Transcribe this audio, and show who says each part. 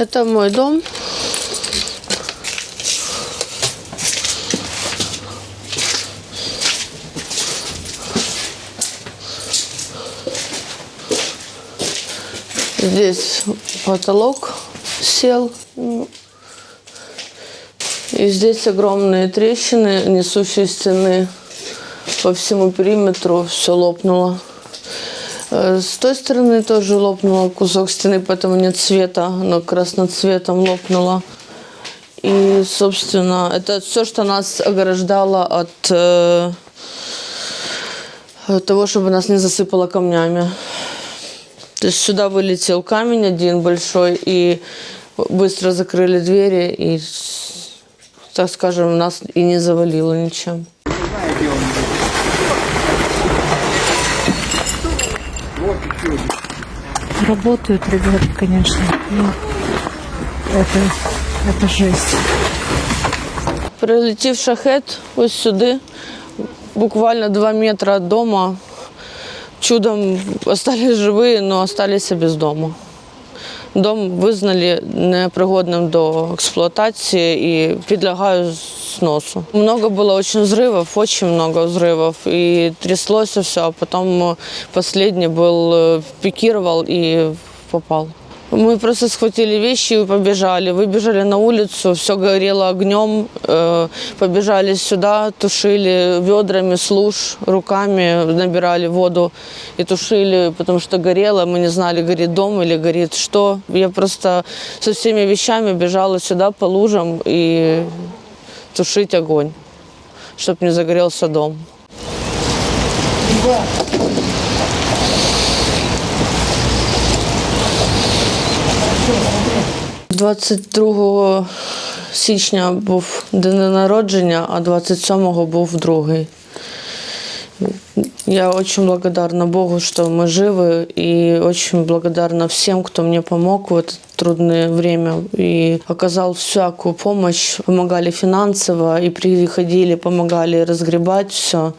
Speaker 1: Это мой дом. Здесь потолок сел. И здесь огромные трещины, несущие стены по всему периметру. Все лопнуло. Э, С той стороны тоже лопнуло кусок стены, поэтому нет света. Оно красноцветом лопнуло. И, собственно, это все, что нас ограждало э, от того, чтобы нас не засыпало камнями. То есть сюда вылетел камень один большой, и быстро закрыли двери, и, так скажем, нас и не завалило ничем.
Speaker 2: Работают ребята, конечно. Но это, это жесть.
Speaker 1: Прилетів шахет ось сюди, буквально два метра от дома. Чудом остались живі, но остались без дому. Дом визнали непригодним до експлуатації і підлягає сносу. Много було очень взрывов, очень много взрывов. И тряслось все, а потом э, последний был, э, пикировал и попал. Мы просто схватили вещи и побежали. Выбежали на улицу, все горело огнем. э, Побежали сюда, тушили ведрами с руками набирали воду и тушили, потому что горело. Мы не знали, горит дом или горит что. Я просто со всеми вещами бежала сюда по лужам и тушить огонь, чтобы не загорелся дом. 22 січня був день народження, а 27-го був другий. Я очень благодарна Богу, что мы живы, и очень благодарна всем, кто мне помог в это трудное время и оказал всякую помощь, помогали финансово и приходили, помогали разгребать все.